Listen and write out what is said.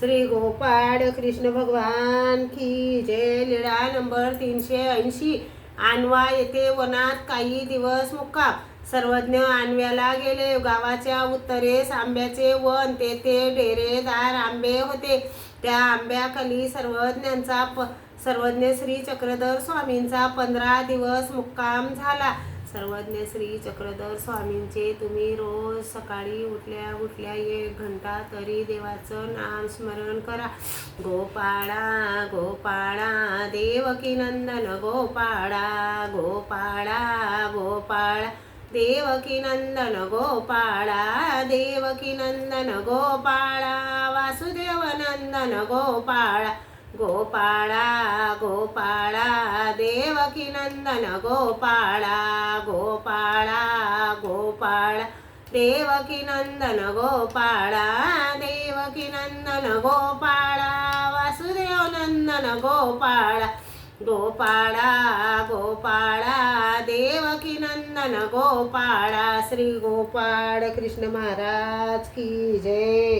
श्री गोपाळ कृष्ण भगवान की जय. लीळा नंबर तीनशे ऐंशी. आणवा येथे वनात काही दिवस मुक्काम. सर्वज्ञ आणव्याला गेले. गावाच्या उत्तरेस आंब्याचे वन तेथे डेरेदार आंबे होते. त्या आंब्याखाली सर्वज्ञांचा प सर्वज्ञ श्री चक्रधर स्वामींचा पंधरा दिवस मुक्काम झाला. सर्वज्ञ श्री चक्रधर स्वामींचे तुम्ही रोज सकाळी उठल्या उठल्या एक घंटा तरी देवाचं नाम स्मरण करा. गोपाळा गोपाळा देवकी नंदन गोपाळा गोपाळा गोपाळा. देवकी नंदन गोपाळा देवकी नंदन गोपाळा. वासुदेव नंदन गोपाळा. गोपाळा गोपाळा देवकी नंदन गोपाळा. गोपाळा गोपाळा देवकी नंदन गोपाळा देवकी नंदन गोपाळा वासुदेव नंदन गोपाळा गोपाळा गोपाळा देवकी नंदन गोपाळा श्री गोपाळ कृष्ण महाराज की जय